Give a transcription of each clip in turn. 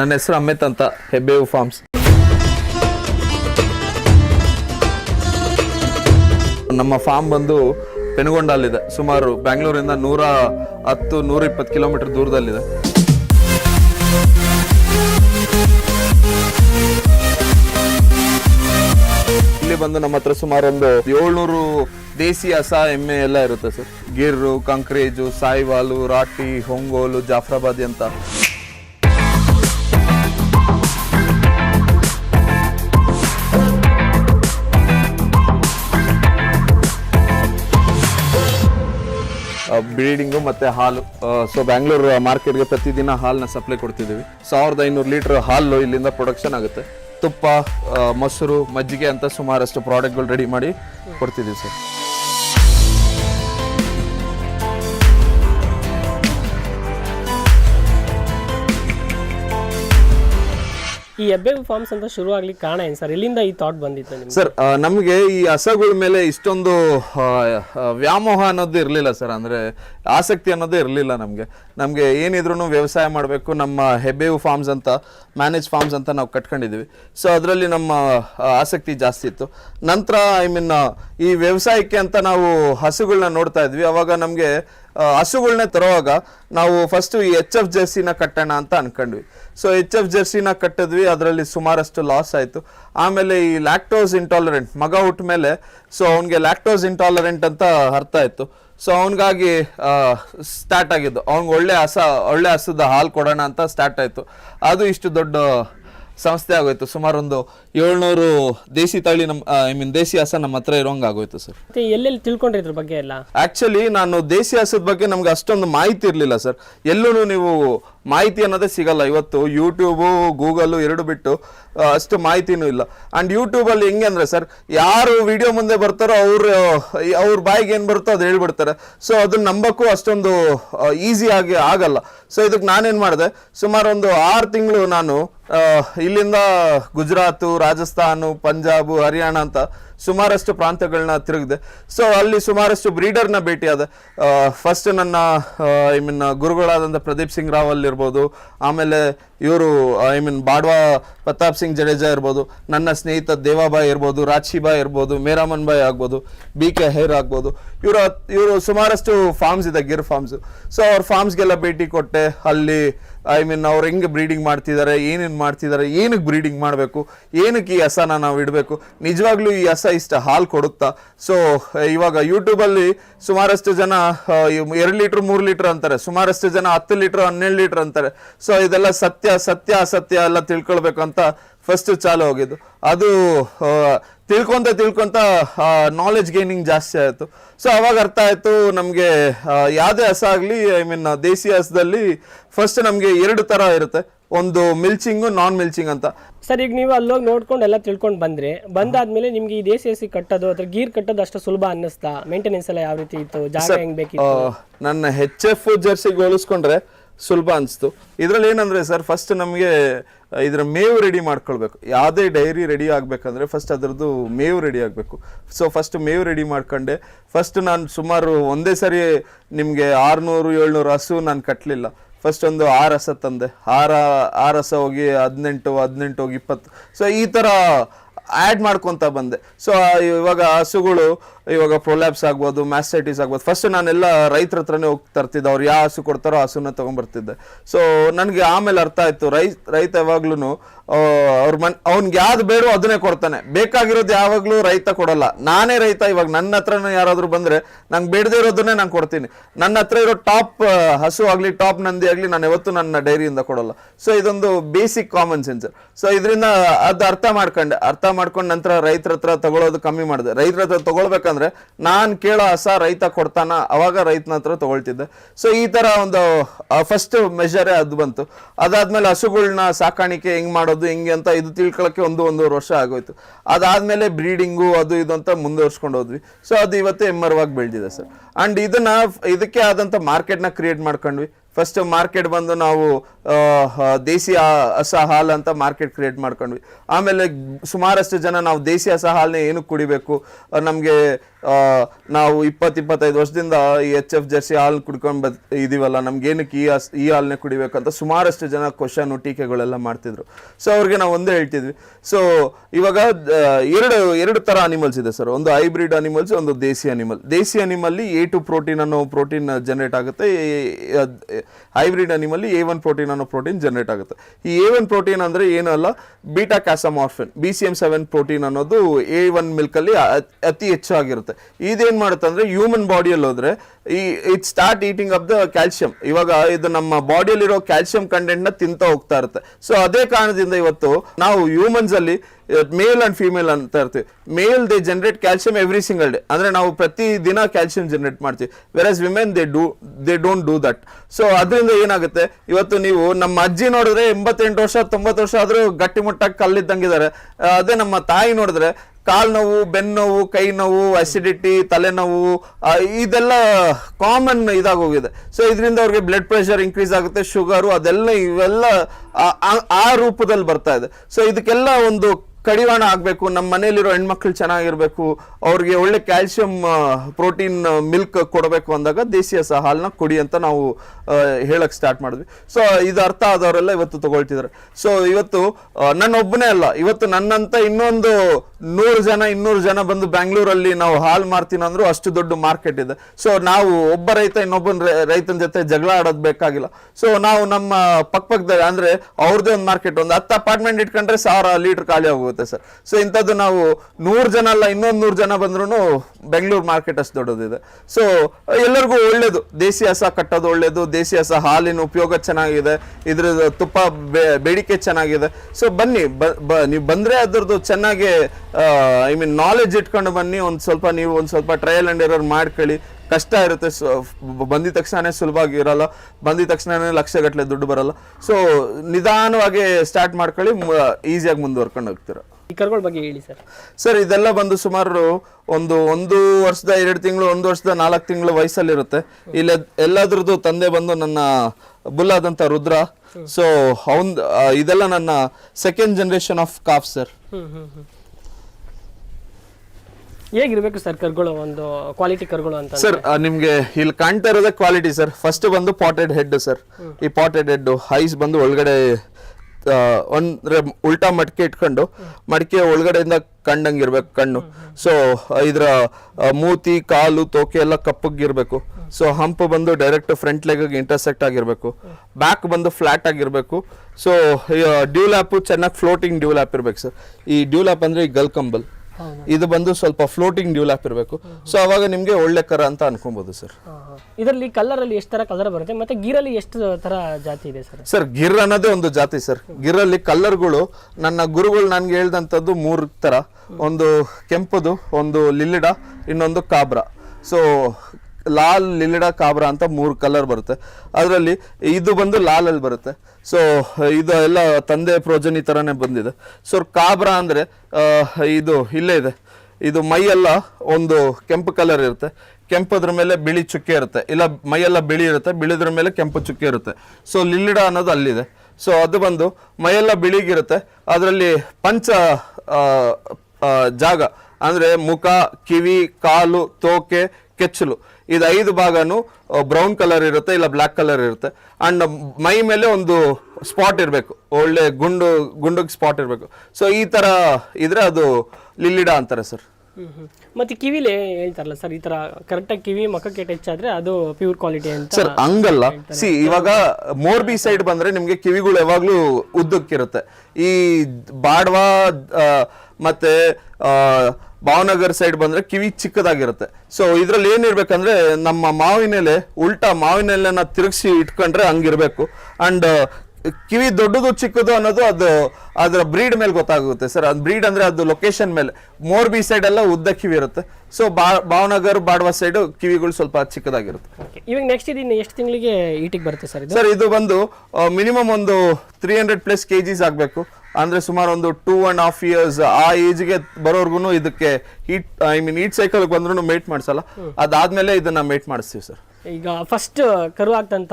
ನನ್ನ ಹೆಸರು ಅಮಿತ್ ಅಂತ ಹೆಬ್ಬೇವು ಫಾರ್ಮ್ಸ್. ನಮ್ಮ ಫಾರ್ಮ್ ಬಂದು ಪೆನುಗೊಂಡಲ್ಲಿದೆ. ಸುಮಾರು ಬ್ಯಾಂಗ್ಳೂರಿಂದ ನೂರ ಹತ್ತು, ನೂರ ಇಪ್ಪತ್ತು ಕಿಲೋಮೀಟರ್ ದೂರದಲ್ಲಿದೆ. ಇಲ್ಲಿ ಬಂದು ನಮ್ಮ ಹತ್ರ ಸುಮಾರು ಒಂದು ಏಳ್ನೂರು ದೇಸಿ ಹಸ, ಎಮ್ಮೆ ಎಲ್ಲ ಇರುತ್ತೆ ಸರ್. ಗಿರ್ರು, ಕಂಕ್ರೇಜು, ಸಾಯಿವಾಲು, ರಾಟಿ, ಹೊಂಗೋಲು, ಜಾಫ್ರಾಬಾದಿ ಅಂತ. ಬ್ರೀಡಿಂಗು ಮತ್ತೆ ಹಾಲು ಸೊ ಬ್ಯಾಂಗ್ಳೂರ್ ಮಾರ್ಕೆಟ್ಗೆ ಪ್ರತಿದಿನ ಹಾಲನ್ನ ಸಪ್ಲೈ ಕೊಡ್ತಿದ್ದೀವಿ. ಸಾವಿರದ ಐನೂರು ಲೀಟರ್ ಹಾಲು ಇಲ್ಲಿಂದ ಪ್ರೊಡಕ್ಷನ್ ಆಗುತ್ತೆ. ತುಪ್ಪ ಮೊಸರು, ಮಜ್ಜಿಗೆ ಅಂತ ಸುಮಾರಷ್ಟು ಪ್ರಾಡಕ್ಟ್ಗಳು ರೆಡಿ ಮಾಡಿ ಕೊಡ್ತಿದ್ದೀವಿ ಸರ್ ಈ ಎಬ್ಬೆ ಫಾರ್ಮ್ಸ್ ಅಂತ ಶುರು ಆಗ್ಲಿಕ್ಕೆ ಕಾರಣ ಏನು ಸರ್? ಇಲ್ಲಿಂದ ಈ ಥಾಟ್ ಬಂದಿತ್ತು ನಿಮ್ಗೆ? ಸರ್ ನಮಗೆ ಈ ಹಸಗಳ ಮೇಲೆ ಇಷ್ಟೊಂದು ವ್ಯಾಮೋಹ ಅನ್ನೋದು ಇರಲಿಲ್ಲ ಸರ್. ಅಂದರೆ ಆಸಕ್ತಿ ಅನ್ನೋದು ಇರಲಿಲ್ಲ ನಮಗೆ. ನಮಗೆ ಏನಿದ್ರು ವ್ಯವಸಾಯ ಮಾಡಬೇಕು. ನಮ್ಮ ಹೆಬ್ಬೇವು ಫಾರ್ಮ್ಸ್ ಅಂತ, ಮ್ಯಾನೇಜ್ ಫಾರ್ಮ್ಸ್ ಅಂತ ನಾವು ಕಟ್ಕೊಂಡಿದ್ದೀವಿ. ಸೊ, ಅದರಲ್ಲಿ ನಮ್ಮ ಆಸಕ್ತಿ ಜಾಸ್ತಿ ಇತ್ತು. ನಂತರ, ಐ ಮೀನ್, ಈ ವ್ಯವಸಾಯಕ್ಕೆ ಅಂತ ನಾವು ಹಸುಗಳನ್ನ ನೋಡ್ತಾ ಇದ್ವಿ. ಅವಾಗ ನಮಗೆ ಹಸುಗಳನ್ನ ತರುವಾಗ ನಾವು ಫಸ್ಟು ಈ ಎಚ್ ಎಫ್ ಜರ್ಸಿನ ಕಟ್ಟೋಣ ಅಂತ ಅನ್ಕೊಂಡ್ವಿ. ಸೊ ಎಚ್ ಎಫ್ ಜರ್ಸಿನ ಕಟ್ಟಿದ್ವಿ, ಅದರಲ್ಲಿ ಸುಮಾರಷ್ಟು ಲಾಸ್ ಆಯಿತು. ಆಮೇಲೆ ಈ ಲ್ಯಾಕ್ಟೋಸ್ ಇಂಟಾಲರೆಂಟ್ ಮಗ ಹುಟ್ಟ ಮೇಲೆ ಸೊ ಅವನಿಗೆ ಲ್ಯಾಕ್ಟೋಸ್ ಇಂಟಾಲರೆಂಟ್ ಅಂತ ಅರ್ಥ ಆಯಿತು. ಸೊ ಅವನಿಗಾಗಿ ಸ್ಟಾರ್ಟ್ ಆಗಿದ್ದು. ಅವ್ನಿಗೆ ಒಳ್ಳೆ ಹಸ, ಒಳ್ಳೆ ಹಸದ ಹಾಲು ಕೊಡೋಣ ಅಂತ ಸ್ಟಾರ್ಟ್ ಆಯಿತು. ಅದು ಇಷ್ಟು ದೊಡ್ಡ ಸಂಸ್ಥೆ ಆಗೋಯ್ತು. ಸುಮಾರು ಒಂದು ಏಳ್ನೂರು ದೇಸಿ ತಳಿ ನಮ್ಮ ಐ ಮೀನ್ ದೇಸಿ ಹಸ ನಮ್ಮ ಹತ್ರ ಇರೋಂಗೆ ಆಗೋಯ್ತು ಸರ್ ಮತ್ತೆ ಎಲ್ಲೆಲ್ಲಿ ತಿಳ್ಕೊಂಡ್ರಿ ಇದ್ರ ಬಗ್ಗೆ ಎಲ್ಲ? ಆಕ್ಚುಲಿ ನಾನು ದೇಸಿ ಹಸದ ಬಗ್ಗೆ ನಮ್ಗೆ ಅಷ್ಟೊಂದು ಮಾಹಿತಿ ಇರಲಿಲ್ಲ ಸರ್ ಎಲ್ಲೂ ನೀವು ಮಾಹಿತಿ ಅನ್ನೋದೇ ಸಿಗಲ್ಲ. ಇವತ್ತು ಯೂಟ್ಯೂಬು ಗೂಗಲು ಎರಡು ಬಿಟ್ಟು ಆ, ಅಷ್ಟು ಮಾಹಿತಿನೂ ಇಲ್ಲ. ಆ್ಯಂಡ್ ಯೂಟ್ಯೂಬಲ್ಲಿ ಹೆಂಗೆ ಅಂದರೆ ಸರ್ ಯಾರು ವಿಡಿಯೋ ಮುಂದೆ ಬರ್ತಾರೋ ಅವ್ರು ಅವ್ರ ಬಾಯಿಗೆ ಏನು ಬರುತ್ತೋ ಅದು ಹೇಳ್ಬಿಡ್ತಾರೆ. ಸೊ ಅದನ್ನ ನಂಬಕ್ಕೂ ಅಷ್ಟೊಂದು ಈಸಿ ಆಗಿ ಆಗಲ್ಲ. ಸೊ ಇದಕ್ಕೆ ನಾನೇನು ಮಾಡಿದೆ ಸುಮಾರು ಒಂದು ಆರು ತಿಂಗಳು ನಾನು ಆ, ಇಲ್ಲಿಂದ ಗುಜರಾತು ರಾಜಸ್ಥಾನು ಪಂಜಾಬ್ ಹರಿಯಾಣ ಅಂತ ಸುಮಾರಷ್ಟು ಪ್ರಾಂತ್ಯಗಳನ್ನ ತಿರುಗಿದೆ. ಸೊ ಅಲ್ಲಿ ಸುಮಾರಷ್ಟು ಬ್ರೀಡರ್ನ ಭೇಟಿಯಾದೆ ಫಸ್ಟ್ ನನ್ನ ಐ ಮೀನ್ ಗುರುಗಳಾದಂಥ ಪ್ರದೀಪ್ ಸಿಂಗ್ ರಾವಲ್ ಇರ್ಬೋದು ಆಮೇಲೆ ಇವರು ಐ ಮೀನ್ ಬಾಡ್ವಾ ಪ್ರತಾಪ್ ಸಿಂಗ್ ಜಡೇಜಾ ಇರ್ಬೋದು. ನನ್ನ ಸ್ನೇಹಿತ ದೇವಾಬಾಯಿ ಇರ್ಬೋದು ರಾಚಿಬಾಯಿ ಇರ್ಬೋದು, ಮೇರಾಮನ್ ಬಾಯಿ ಆಗ್ಬೋದು ಬಿ ಕೆ ಹೇರ್ ಆಗ್ಬೋದು. ಇವರು ಇವರು ಸುಮಾರಷ್ಟು ಫಾರ್ಮ್ಸ್ ಇದೆ, ಗಿರ್ ಫಾರ್ಮ್ಸ್ ಸೊ ಅವ್ರ ಫಾರ್ಮ್ಸ್ಗೆಲ್ಲ ಭೇಟಿ ಕೊಟ್ಟೆ. ಅಲ್ಲಿ ಐ ಮೀನ್ ಅವ್ರು ಹೆಂಗೆ ಬ್ರೀಡಿಂಗ್ ಮಾಡ್ತಿದ್ದಾರೆ ಏನೇನು ಮಾಡ್ತಿದ್ದಾರೆ ಏನಕ್ಕೆ ಬ್ರೀಡಿಂಗ್ ಮಾಡಬೇಕು ಏನಕ್ಕೆ ಈ ಹಸನ ನಾವು ಇಡಬೇಕು. ನಿಜವಾಗ್ಲೂ ಈ ಹಸ ಇಷ್ಟ ಹಾಲು ಕೊಡುತ್ತಾ? ಸೊ ಇವಾಗ ಯೂಟ್ಯೂಬಲ್ಲಿ ಸುಮಾರಷ್ಟು ಜನ ಎರಡು ಲೀಟ್ರ್, ಮೂರು ಲೀಟ್ರ್ ಅಂತಾರೆ. ಸುಮಾರಷ್ಟು ಜನ ಹತ್ತು ಲೀಟ್ರ್, ಹನ್ನೆರಡು ಲೀಟ್ರ್ ಅಂತಾರೆ. ಸೊ ಇದೆಲ್ಲ ಸತ್ಯ ಸತ್ಯ, ಅಸತ್ಯ ಎಲ್ಲ ತಿಳ್ಕೊಳ್ಬೇಕು ಅಂತ ಫಸ್ಟ್ ಚಾಲು ಹೋಗಿದ್ದು. ಅದು ತಿಳ್ಕೊಂತ ತಿಳ್ಕೊಂತ ನಾಲೆಜ್ ಗೇನಿಂಗ್ ಜಾಸ್ತಿ ಆಯಿತು. ಸೊ ಅವಾಗ ಅರ್ಥ ಆಯಿತು ನಮಗೆ ಯಾವುದೇ ಹಸ ಆಗಲಿ ಐ ಮೀನ್ ದೇಸಿ ಹಸದಲ್ಲಿ ಫಸ್ಟ್ ನಮಗೆ ಎರಡು ಥರ ಇರುತ್ತೆ. ಒಂದು ಮಿಲ್ಚಿಂಗು ನಾನ್ ಮಿಲ್ಚಿಂಗ್ ಅಂತ. ಸರ್ ಈಗ ನೀವು ಅಲ್ಲೋಗಿ ನೋಡ್ಕೊಂಡು ಎಲ್ಲ ತಿಳ್ಕೊಂಡು ಬಂದ್ರೆ ಬಂದಾದ್ಮೇಲೆ ನಿಮ್ಗೆ ಈ ದೇಸಿ ಎಸಿ ಕಟ್ಟೋದು ಅಥವಾ ಗೀರ್ ಕಟ್ಟೋದು ಅಷ್ಟು ಸುಲಭ ಅನ್ನಿಸ್ತಾ? ಮೇಂಟೆನೆನ್ಸ್ ಎಲ್ಲ ಯಾವ ರೀತಿ ಇತ್ತು? ಜಾಗ ಹೆಂಗ್ ಆ, ಬೇಕಿತ್ತು ನನ್ನ ಹೆಚ್ ಎಫ್ ಜರ್ಸಿಗೆ ಹೋಲಿಸ್ಕೊಂಡ್ರೆ ಸುಲಭ ಅನಿಸ್ತು. ಇದರಲ್ಲಿ ಏನಂದ್ರೆ ಸರ್ ಫಸ್ಟ್ ನಮಗೆ ಇದರ ಮೇವು ರೆಡಿ ಮಾಡ್ಕೊಳ್ಬೇಕು. ಯಾವುದೇ ಡೈರಿ ರೆಡಿ ಆಗಬೇಕಂದ್ರೆ ಫಸ್ಟ್ ಅದರದ್ದು ಮೇವು ರೆಡಿ ಆಗಬೇಕು. ಸೊ ಫಸ್ಟ್ ಮೇವು ರೆಡಿ ಮಾಡ್ಕೊಂಡೆ. ಫಸ್ಟ್ ನಾನು ಸುಮಾರು ಒಂದೇ ಸರಿ ನಿಮಗೆ ಆರುನೂರು ಏಳ್ನೂರು ಹಸು ನಾನು ಕಟ್ಟಲಿಲ್ಲ ಫಸ್ಟ್ ಒಂದು ಆ ರಸ ತಂದೆ. ಆರ ಆರ್ ರಸ ಹೋಗಿ ಹದಿನೆಂಟು ಹದಿನೆಂಟು ಹೋಗಿ ಇಪ್ಪತ್ತು. ಸೊ ಈ ಥರ ಆ್ಯಡ್ ಮಾಡ್ಕೊತ ಬಂದೆ. ಸೊ ಇವಾಗ ಹಸುಗಳು, ಇವಾಗ ಪ್ರೊಲ್ಯಾಪ್ಸ್ ಆಗ್ಬೋದು ಮ್ಯಾಸ್ಟೈಟಿಸ್ ಆಗ್ಬೋದು. ಫಸ್ಟ್ ನಾನೆಲ್ಲ ರೈತರ ಹತ್ರನೇ ಹೋಗಿ ತರ್ತಿದ್ದೆ. ಅವ್ರು ಯಾವ ಹಸು ಕೊಡ್ತಾರೋ ಹಸುನ ತೊಗೊಂಬರ್ತಿದ್ದೆ. ಸೊ ನನಗೆ ಆಮೇಲೆ ಅರ್ಥ ಆಯಿತು. ರೈ, ರೈತ ಯಾವಾಗ್ಲೂ ಅವ್ರ ಮನ್, ಅವ್ನಿಗೆ ಯಾವ್ದು ಬೇಡೋ ಅದನ್ನೇ ಕೊಡ್ತಾನೆ. ಬೇಕಾಗಿರೋದು ಯಾವಾಗಲೂ ರೈತ ಕೊಡಲ್ಲ. ನಾನೇ ರೈತ, ಇವಾಗ ನನ್ನ ಹತ್ರನೇ ಯಾರಾದರೂ ಬಂದರೆ ನಂಗೆ ಬೇಡದೇ ಇರೋದನ್ನೇ ನಾನು ಕೊಡ್ತೀನಿ. ನನ್ನ ಹತ್ರ ಇರೋ ಟಾಪ್ ಹಸು ಆಗಲಿ, ಟಾಪ್ ನಂದಿ ಆಗಲಿ, ನಾನು ಯಾವತ್ತೂ ನನ್ನ ಡೈರಿಯಿಂದ ಕೊಡಲ್ಲ. ಸೊ ಇದೊಂದು ಬೇಸಿಕ್ ಕಾಮನ್ ಸೆನ್ಸ್ ಸೊ ಇದರಿಂದ ಅದು ಅರ್ಥ ಮಾಡ್ಕೊಂಡೆ. ಅರ್ಥ ಮಾಡ್ಕೊಂಡು ನಂತರ ರೈತರ ಹತ್ರ ತಗೊಳ್ಳೋದು ಕಮ್ಮಿ ಮಾಡಿದೆ. ರೈತರ ಹತ್ರ ತಗೊಳ್ಬೇಕಂದ್ರೆ ನಾನು ಕೇಳೋ ಹಸ ರೈತ ಕೊಡ್ತಾನ, ಅವಾಗ ರೈತನ ಹತ್ರ ತಗೊಳ್ತಿದ್ದೆ. ಸೊ ಈ ತರ ಒಂದು ಫಸ್ಟ್ ಮೆಷರೇ ಅದು ಬಂತು. ಅದಾದ್ಮೇಲೆ ಹಸುಗಳನ್ನ ಸಾಕಾಣಿಕೆ ಹೆಂಗ್ ಮಾಡೋದು, ಹೆಂಗೆ ಅಂತ ಇದು ತಿಳ್ಕೊಳಕ್ಕೆ ಒಂದು ಒಂದೂವರೆ ವರ್ಷ ಆಗೋಯ್ತು. ಅದಾದ್ಮೇಲೆ ಬ್ರೀಡಿಂಗು ಅದು ಇದು ಅಂತ ಮುಂದುವರ್ಸ್ಕೊಂಡು ಹೋದ್ವಿ. ಸೊ ಅದು ಇವತ್ತು ಎಮ್ಮರವಾಗಿ ಬೆಳೆದಿದೆ ಸರ್. ಅಂಡ್ ಇದನ್ನ, ಇದಕ್ಕೆ ಆದಂತ ಮಾರ್ಕೆಟ್ನ ಕ್ರಿಯೇಟ್ ಮಾಡ್ಕೊಂಡ್ವಿ. ಫಸ್ಟ್ ಮಾರ್ಕೆಟ್ ಬಂದು ನಾವು ದೇಸಿ ಹಸ ಹಾಲು ಅಂತ ಮಾರ್ಕೆಟ್ ಕ್ರಿಯೇಟ್ ಮಾಡ್ಕೊಂಡ್ವಿ. ಆಮೇಲೆ ಸುಮಾರಷ್ಟು ಜನ ನಾವು ದೇಸಿ ಹಸ ಹಾಲನ್ನ ಏನಕ್ಕೆ ಕುಡಿಬೇಕು? ನಮಗೆ ನಾವು ಇಪ್ಪತ್ತು ಇಪ್ಪತ್ತೈದು ವರ್ಷದಿಂದ ಈ ಎಚ್ ಎಫ್ ಜರ್ಸಿ ಹಾಲು ಕುಡ್ಕೊಂಡು ಬದ್, ಇದೀವಲ್ಲ, ನಮ್ಗೇನಕ್ಕೆ ಈ ಹಸ್ ಈ ಹಾಲನ್ನೇ ಕುಡಿಬೇಕಂತ ಸುಮಾರಷ್ಟು ಜನ ಕ್ವಶನು ಟೀಕೆಗಳೆಲ್ಲ ಮಾಡ್ತಿದ್ರು. ಸೊ ಅವ್ರಿಗೆ ನಾವು ಒಂದೇ ಹೇಳ್ತಿದ್ವಿ. ಸೊ ಇವಾಗ ಎರಡು ಎರಡು ಥರ ಅನಿಮಲ್ಸ್ ಇದೆ ಸರ್ ಒಂದು ಹೈಬ್ರಿಡ್ ಅನಿಮಲ್ಸ್ ಒಂದು ದೇಸಿ ಅನಿಮಲ್ ದೇಸಿ ಅನಿಮಲ್ಲಿ ಎ ಟು ಪ್ರೋಟೀನ್ ಅನ್ನೋ ಪ್ರೋಟೀನ್ ಜನರೇಟ್ ಆಗುತ್ತೆ. ಹೈಬ್ರಿಡ್ ಅನಿಮಲ್ಲಿ ಎ ಒನ್ ಪ್ರೋಟೀನ್ ಅನ್ನೋ ಪ್ರೋಟೀನ್ ಜನರೇಟ್ ಆಗುತ್ತೆ. ಈ ಎ ಒನ್ ಪ್ರೋಟೀನ್ ಅಂದರೆ ಏನಲ್ಲ beta casomorphin B C M seven protein ಅನ್ನೋದು ಎ ಒನ್ ಮಿಲ್ಕಲ್ಲಿ ಅತಿ ಹೆಚ್ಚಾಗಿರುತ್ತೆ. ಇದೇನ್ ಮಾಡುತ್ತೆ ಅಂದ್ರೆ ಹ್ಯೂಮನ್ ಬಾಡಿಯಲ್ಲಿ ಹೋದ್ರೆ ಈ it start eating up the calcium ಇವಾಗ ಇದು ನಮ್ಮ ಬಾಡಿಯಲ್ಲಿರೋ ಕ್ಯಾಲ್ಸಿಯಂ ಕಂಟೆಂಟ್ನ ತಿಂತ ಹೋಗ್ತಾ ಇರುತ್ತೆ. ಸೊ ಅದೇ ಕಾರಣದಿಂದ ಇವತ್ತು ನಾವು ಹ್ಯೂಮನ್ಸ್ ಅಲ್ಲಿ ಮೇಲ್ ಅಂಡ್ ಫೀಮೇಲ್ ಅಂತ ಇರ್ತೀವಿ. Male they generate calcium every single day ಅಂದ್ರೆ ನಾವು ಪ್ರತಿ ದಿನ ಕ್ಯಾಲ್ಸಿಯಂ ಜನರೇಟ್ ಮಾಡ್ತೀವಿ. Versus women they do they don't do that so ಅದರಿಂದ ಏನಾಗುತ್ತೆ? ಇವತ್ತು ನೀವು ನಮ್ಮ ಅಜ್ಜಿ ನೋಡಿದ್ರೆ ಎಂಬತ್ತೆಂಟು ವರ್ಷ, ತೊಂಬತ್ತು ವರ್ಷ ಆದರೂ ಗಟ್ಟಿಮುಟ್ಟಾಗಿ ಕಲ್ಲಿದ್ದಂಗಿದ್ದಾರೆ. ಅದೇ ನಮ್ಮ ತಾಯಿ ನೋಡಿದ್ರೆ ಕಾಲ್ ನೋವು ಬೆನ್ನು ನೋವು, ಕೈ ನೋವು ಅಸಿಡಿಟಿ ತಲೆನೋವು ಇದೆಲ್ಲ ಕಾಮನ್ ಇದಾಗೋಗಿದೆ. ಸೊ ಇದರಿಂದ ಅವ್ರಿಗೆ ಬ್ಲಡ್ ಪ್ರೆಷರ್ ಇನ್ಕ್ರೀಸ್ ಆಗುತ್ತೆ ಶುಗರು ಅದೆಲ್ಲ ಇವೆಲ್ಲ ಆ ರೂಪದಲ್ಲಿ ಬರ್ತಾ ಇದೆ. ಸೊ ಇದಕ್ಕೆಲ್ಲ ಒಂದು ಕಡಿವಾಣ ಆಗಬೇಕು ನಮ್ಮ ಮನೆಯಲ್ಲಿರೋ ಹೆಣ್ಮಕ್ಳು ಚೆನ್ನಾಗಿರ್ಬೇಕು, ಅವ್ರಿಗೆ ಒಳ್ಳೆ ಕ್ಯಾಲ್ಸಿಯಂ ಪ್ರೋಟೀನ್ ಮಿಲ್ಕ್ ಕೊಡಬೇಕು ಅಂದಾಗ ದೇಸಿ ಹಸ ಹಾಲನ್ನ ಕೊಡಿ ಅಂತ ನಾವು ಹೇಳಕ್ಕೆ ಹೇಳಕ್ ಸ್ಟಾರ್ಟ್ ಮಾಡಿದ್ವಿ. ಸೊ ಇದು ಅರ್ಥ ಆದವರೆಲ್ಲ ಇವತ್ತು ತಗೊಳ್ತಿದ್ದಾರೆ. ಸೊ ಇವತ್ತು ನನ್ನ ಒಬ್ಬನೇ ಅಲ್ಲ, ಇವತ್ತು ನನ್ನಂತ ಇನ್ನೊಂದು ನೂರು ಜನ, ಇನ್ನೂರು ಜನ ಬಂದು ಬ್ಯಾಂಗ್ಳೂರಲ್ಲಿ ನಾವು ಹಾಲ್ ಮಾರ್ತೀನಿ ಅಂದ್ರೂ ಅಷ್ಟು ದೊಡ್ಡ ಮಾರ್ಕೆಟ್ ಇದೆ. ಸೊ ನಾವು ಒಬ್ಬ ರೈತ, ಇನ್ನೊಬ್ಬನ ರೈತನ ಜೊತೆ ಜಗಳ ಆಡೋದು ಬೇಕಾಗಿಲ್ಲ. ಸೊ ನಾವು ನಮ್ಮ ಪಕ್ಕಪಕ್ಕದಲ್ಲಿ ಅಂದ್ರೆ ಅವ್ರದ್ದೇ ಒಂದು ಮಾರ್ಕೆಟ್, ಒಂದು ಹತ್ತು ಅಪಾರ್ಟ್ಮೆಂಟ್ ಇಟ್ಕೊಂಡ್ರೆ ಸಾವಿರ ಲೀಟರ್ ಖಾಲಿ ಆಗೋಗುತ್ತೆ ಸರ್. ಸೊ ಇಂಥದ್ದು ನಾವು ನೂರು ಜನ ಅಲ್ಲ, ಇನ್ನೊಂದು ನೂರು ಜನ ಬಂದ್ರೂ ಬೆಂಗಳೂರು ಮಾರ್ಕೆಟ್ ಅಷ್ಟು ದೊಡ್ಡದಿದೆ. ಸೊ ಎಲ್ಲರಿಗೂ ಒಳ್ಳೇದು. ದೇಸಿ ಹಸ ಕಟ್ಟೋದು ಒಳ್ಳೇದು. ದೇಸಿ ಹಸ ಹಾಲಿನ ಉಪಯೋಗ ಚೆನ್ನಾಗಿದೆ. ಇದ್ರ ತುಪ್ಪ ಬೇಡಿಕೆ ಚೆನ್ನಾಗಿದೆ. ಸೊ ಬನ್ನಿ ನೀವು ಬಂದ್ರೆ ಅದ್ರದ್ದು ಚೆನ್ನಾಗಿ ಐ ಮೀನ್ ನಾಲೆಜ್ ಇಟ್ಕೊಂಡು ಬನ್ನಿ. ಒಂದು ಸ್ವಲ್ಪ ನೀವು ಒಂದು ಸ್ವಲ್ಪ ಟ್ರಯಲ್ ಅಂಡ್ ಎರರ್ ಮಾಡ್ಕೊಳ್ಳಿ. ಕಷ್ಟ ಇರುತ್ತೆ. ಬಂದಿದ ತಕ್ಷಣನೇ ಸುಲಭವಾಗಿ ಇರಲ್ಲ. ಬಂದಿದ ತಕ್ಷಣನೇ ಲಕ್ಷಗಟ್ಟಲೆ ದುಡ್ಡು ಬರಲ್ಲ. ಸೊ ನಿಧಾನವಾಗಿ ಸ್ಟಾರ್ಟ್ ಮಾಡ್ಕೊಳ್ಳಿ. ಈಸಿಯಾಗಿ ಮುಂದುವರ್ಕೊಂಡು ಹೋಗ್ತೀರ. ಈ ಕರುಗಳ ಬಗ್ಗೆ ಹೇಳಿ ಸರ್. ಸರ್ ಇದೆಲ್ಲ ಬಂದು ಸುಮಾರು ಒಂದು ಒಂದು ವರ್ಷದ ಎರಡು ತಿಂಗಳು ಒಂದು ವರ್ಷದ ನಾಲ್ಕು ತಿಂಗಳು ವಯಸ್ಸಲ್ಲಿರುತ್ತೆ. ಇಲ್ಲ ಎಲ್ಲದ್ರದ್ದು ತಂದೆ ಬಂದು ನನ್ನ ಬುಲ್ಲಾದಂತ ರುದ್ರ. ಸೊ ಅವನ್ ಇದೆಲ್ಲ ನನ್ನ second generation of calf sir ಹೇಗಿರ್ಬೇಕು ಸರ್ ಕರ್ಗಳು ಒಂದು ಕ್ವಾಲಿಟಿ ಕರ್ಗಳು ಅಂತ ಸರ್ ನಿಮ್ಗೆ ಇಲ್ಲಿ ಕಾಣ್ತಾ ಇರೋದೇ ಕ್ವಾಲಿಟಿ ಸರ್ ಫಸ್ಟ್ ಬಂದು ಪಾಟೆಡ್ ಹೆಡ್ ಸರ್ ಈ ಪಾಟೆಡ್ ಹೆಡ್ ಹೈಸ್ ಬಂದು ಒಳಗಡೆ ಒಂದು ಅಂದ್ರೆ ಉಲ್ಟಾ ಮಡಿಕೆ ಇಟ್ಕೊಂಡು ಮಡಿಕೆ ಒಳಗಡೆಯಿಂದ ಕಂಡಂಗಿರ್ಬೇಕು ಕಣ್ಣು. ಸೊ ಇದ್ರ ಮೂತಿ ಕಾಲು ತೋಕೆ ಎಲ್ಲ ಕಪ್ಪಗಿರ್ಬೇಕು. ಸೊ ಹಂಪ್ ಬಂದು ಡೈರೆಕ್ಟ್ ಫ್ರಂಟ್ ಲೆಗ್ ಇಂಟರ್ಸೆಕ್ಟ್ ಆಗಿರ್ಬೇಕು. ಬ್ಯಾಕ್ ಬಂದು ಫ್ಲಾಟ್ ಆಗಿರ್ಬೇಕು. ಸೊ ಡ್ಯೂ ಲ್ಯಾಪು ಚೆನ್ನಾಗಿ ಫ್ಲೋಟಿಂಗ್ ಡ್ಯೂ ಲ್ಯಾಪ್ ಇರ್ಬೇಕು ಸರ್ ಈ ಡ್ಯೂ ಲ್ಯಾಪ್ ಅಂದ್ರೆ ಈ ಗಲ್ ಕಂಬಲ್. ಇದು ಬಂದು ಸ್ವಲ್ಪ ಫ್ಲೋಟಿಂಗ್ ಡ್ಯೂಲಾಪ್ ಇರಬೇಕು. ಸೊ ಅವಾಗ ನಿಮಗೆ ಒಳ್ಳೆ ಕರ ಅಂತ ಅನ್ಕೊಬಹುದು ಸರ್. ಇದರಲ್ಲಿ ಕಲರ್ ಅಲ್ಲಿ ಎಷ್ಟು ತರ ಕಲರ್ ಬರುತ್ತೆ? ಮತ್ತೆ ಗೀರಲ್ಲಿ ಎಷ್ಟು ತರ ಜಾತಿ ಇದೆ ಸರ್? ಸರ್ ಗಿರ್ ಅನ್ನೋದೇ ಒಂದು ಜಾತಿ ಸರ್. ಗಿರಲ್ಲಿ ಕಲ್ಲರ್ಗಳು ನನ್ನ ಗುರುಗಳು ನನ್ಗೆ ಹೇಳ್ದಂಥದ್ದು ಮೂರು ತರ. ಒಂದು ಕೆಂಪುದು ಒಂದು ಲಿಲ್ಲಿಡ ಇನ್ನೊಂದು ಕಾಬ್ರಾ. ಸೊ ಲಾಲ್ ಲಿಲ್ಲಿಡ ಕಾಬ್ರಾ ಅಂತ ಮೂರು ಕಲರ್ ಬರುತ್ತೆ. ಅದರಲ್ಲಿ ಇದು ಬಂದು ಲಾಲಲ್ಲಿ ಬರುತ್ತೆ. ಸೊ ಇದು ಎಲ್ಲ ತಂದೆ ಪ್ರೋಜನಿ ಥರನೇ ಬಂದಿದೆ. ಸೊ ಕಾಬ್ರಾ ಅಂದರೆ ಇದು ಇಲ್ಲೇ ಇದೆ. ಇದು ಮೈಯೆಲ್ಲ ಒಂದು ಕೆಂಪು ಕಲರ್ ಇರುತ್ತೆ. ಕೆಂಪದ್ರ ಮೇಲೆ ಬಿಳಿ ಚುಕ್ಕೆ ಇರುತ್ತೆ. ಇಲ್ಲ, ಮೈಯೆಲ್ಲ ಬಿಳಿ ಇರುತ್ತೆ, ಬಿಳಿದ್ರ ಮೇಲೆ ಕೆಂಪು ಚುಕ್ಕೆ ಇರುತ್ತೆ. ಸೊ ಲಿಲ್ಲಿಡ ಅನ್ನೋದು ಅಲ್ಲಿದೆ. ಸೊ ಅದು ಬಂದು ಮೈಯೆಲ್ಲ ಬಿಳಿಗಿರುತ್ತೆ. ಅದರಲ್ಲಿ ಪಂಚ ಜಾಗ ಅಂದರೆ ಮುಖ, ಕಿವಿ, ಕಾಲು, ತೋಕೆ, ಕೆಚ್ಚಲು. ಇದು ಐದು ಭಾಗನು ಬ್ರೌನ್ ಕಲರ್ ಇರುತ್ತೆ ಇಲ್ಲ ಬ್ಲ್ಯಾಕ್ ಕಲರ್ ಇರುತ್ತೆ. ಅಂಡ್ ಮೈ ಮೇಲೆ ಒಂದು ಸ್ಪಾಟ್ ಇರಬೇಕು. ಒಳ್ಳೆ ಗುಂಡು ಗುಂಡಕ್ಕೆ ಸ್ಪಾಟ್ ಇರಬೇಕು. ಸೊ ಈ ತರ ಇದ್ರೆ ಅದು ಲಿಲ್ಲಿಡ ಅಂತಾರೆ ಸರ್ ಮತ್ತೆ ಕಿವಿಲಿ ಹೇಳ್ತಾರಲ್ಲ ಸರ್ ಈ ತರ ಕರೆಕ್ಟಾಗಿ ಕಿವಿ ಮಖಕ್ಕೆ ಟಚ್ ಆದ್ರೆ ಅದು ಪ್ಯೂರ್ ಕ್ವಾಲಿಟಿ ಅಂತ ಸರ್ ಹಂಗಲ್ಲ. ಸಿ ಇವಾಗ ಮೋರ್ಬಿ ಸೈಡ್ ಬಂದ್ರೆ ನಿಮ್ಗೆ ಕಿವಿಗಳು ಯಾವಾಗ್ಲೂ ಉದ್ದಕ್ಕಿರುತ್ತೆ. ಈ ಬಾಡ್ವಾ ಮತ್ತೆ ಆ, ಭಾವನಗರ್ ಸೈಡ್ ಬಂದ್ರೆ ಕಿವಿ ಚಿಕ್ಕದಾಗಿರುತ್ತೆ. ಸೊ ಇದ್ರಲ್ಲಿ ಏನಿರ್ಬೇಕಂದ್ರೆ ನಮ್ಮ ಮಾವಿನೆಲೆ ಉಲ್ಟಾ ಮಾವಿನೆಲೆನ ತಿರುಗಿಸಿ ಇಟ್ಕೊಂಡ್ರೆ ಹಂಗಿರಬೇಕು. ಅಂಡ್ ಕಿವಿ ದೊಡ್ಡದು ಚಿಕ್ಕದು ಅನ್ನೋದು ಅದು ಅದರ ಬ್ರೀಡ್ ಮೇಲೆ ಗೊತ್ತಾಗುತ್ತೆ ಸರ್. ಅದು ಬ್ರೀಡ್ ಅಂದ್ರೆ ಅದು ಲೊಕೇಶನ್ ಮೇಲೆ. ಮೋರ್ಬಿ ಸೈಡ್ ಎಲ್ಲ ಉದ್ದ ಕಿವಿ ಇರುತ್ತೆ. ಸೊ ಬಾ ಭಾವನಗರ್ ಬಾಡ್ವಾ ಸೈಡ್ ಕಿವಿಗಳು ಸ್ವಲ್ಪ ಚಿಕ್ಕದಾಗಿರುತ್ತೆ. ಇವಾಗ ನೆಕ್ಸ್ಟ್ ಇದು ಇನ್ನು ಎಷ್ಟು ತಿಂಗಳಿಗೆ ಈಟಿಗೆ ಬರುತ್ತೆ ಸರ್ ಇದು? ಸರ್ ಇದು ಬಂದು ಮಿನಿಮಮ್ ಒಂದು three hundred plus K Gs ಆಗಬೇಕು. ಅಂದ್ರೆ ಸುಮಾರು ಒಂದು ಟೂ ಆ್ಯಂಡ್ ಹಾಫ್ ಇಯರ್ಸ್ ಆ ಏಜ್ಗೆ ಬರೋರ್ಗು ಇದಕ್ಕೆ heat I mean heat cycle ಬಂದ್ರೂ ಮೇಟ್ ಮಾಡಿಸಲ್ಲ. ಅದಾದಮೇಲೆ ಇದನ್ನ ಮೇಟ್ ಮಾಡಿಸ್ತೀವಿ ಸರ್. ಈಗ ಫಸ್ಟ್ ಕರು ಆಗ್ತಂತ